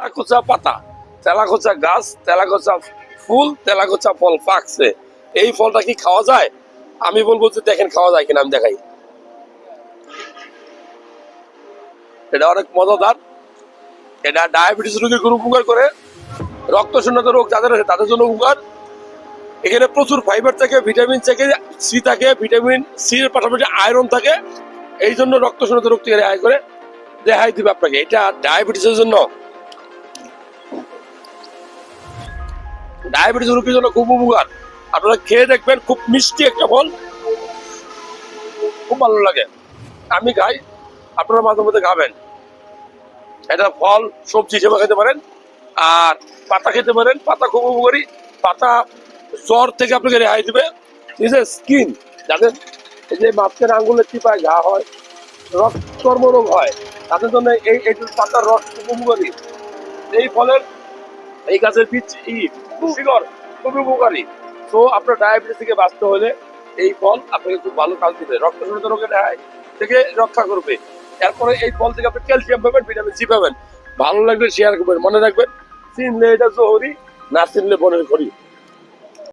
তেলাকোচা পাতা, তেলাকোচা গাছ, তেলাকোচা ফুল, তেলাকোচা ফল পাকছে। এই ফলটা কি খাওয়া যায়? আমি বলব যে দেখেন খাওয়া যায় কিনা, আমি দেখাই। এটা অনেক মজাদার। এটা ডায়াবেটিস রোগীর কোনো উপকার করে রক্ত শূন্যতা রোগ যাদের আছে তাদের জন্য উপকার। এখানে প্রচুর ফাইবার থাকে ভিটামিন থাকে সি থাকে ভিটামিন সি এর পাশাপাশি আয়রন থাকে। এই জন্য রক্ত শূন্যতা রোগ থেকে রেহাই করে। রেহাই দিবে আপনাকে, এটা ডায়াবেটিসের জন্য ডায়াবেটিস রোগীর জন্য খুব উপকার। আপনারা খেয়ে দেখবেন, খুব মিষ্টি একটা ফল। খুব ভালো লাগে। আমি খাই, আপনারা মাঝে মধ্যে খাবেন। এটা ফল, সবজি হিসেবে খেতে পারেন। আর পাতা খেতে পারেন। পাতা খুব উপকারী। পাতা জ্বর থেকে আপনাকে রেহাই দেবে। আছে স্কিন যাদের এই যে মাছের আঙ্গুলের চিপায় ঘা হয় রস চর্মরোগ হয়, তাদের জন্য এই এই পাতার রস খুব উপকারী। এই ফলের এই গাছের বীজ শিকড় খুবই উপকারী। তো আপনার ডায়াবেটিস থেকে বাঁচতে হলে এই ফল আপনাকে খুব ভালো কাজ দেবে। রক্ত শূন্যতা রেহাই থেকে রক্ষা করবে। এরপরে এই ফল থেকে আপনি ক্যালসিয়াম পাবেন ভিটামিন সি পাবেন। ভালো লাগলে শেয়ার করবেন, মনে রাখবেন, চিনলে এটা জহরি না চিনলে বনের খড়ি।